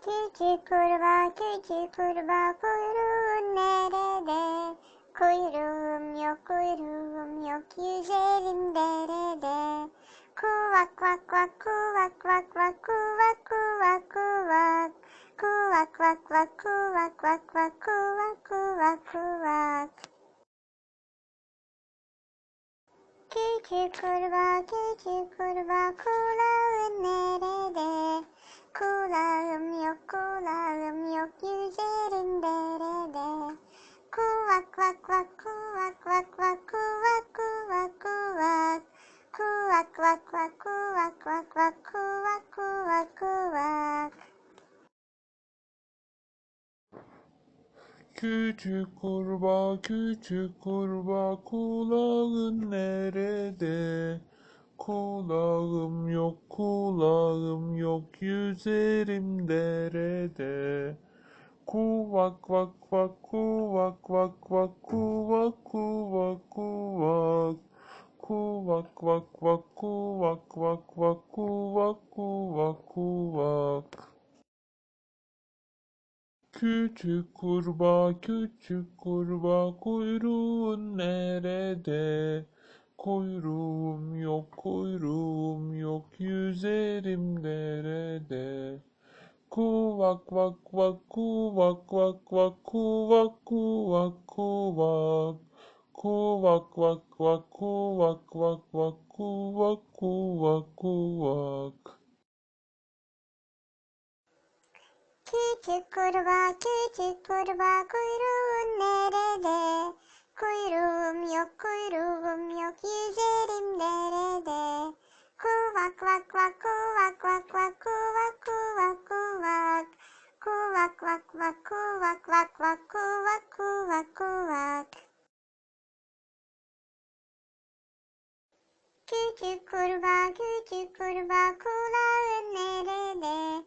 キュキュクルバ、キュキュクルバク、ルーンネレデ。クイルーンミョ、コイルーンミョ、キュジェリンデレデ。コワクワクワクワクワクワクワクワクワク。コワクワクワクワクワクワクワクワクワク。キーキーコールバー、キーキーコールバー、コラウンネレデ。Vak vak vak vak kuvak kuvak kuvak. Küçük kurbağa küçük kurbağa kulağın nerede? Kulağım yok kulağım yok yüzerim derede. Kuvak vak vak kuvak vak vak kuvak kuvak kuvak. Kuvak vak vak kuvak vak vak kuvak kuvak kuvak. Küçük kurbağa küçük kurbağa kuyruğun nerede? Kuyruğum yok kuyruğum yok yüzerim derede. Kuvak vak vak kuvak vak vak kuvak kuvak kuvak. Kuvak vak vak kuvak vak vak kuvak kuvak kuvak. Küçük kurbağa küçük kurbağa kuyruğun nerede? Kuyruğum yok kuyruğum yok yüzerim derede. Kuvak vak vak kuvak vak vak kuvak kuvak kuvak. Kuvak vak vak kuvak vak vak kuvak kuvak kuvak. Küçük kurbağa küçük kurbağa kulağın nerede?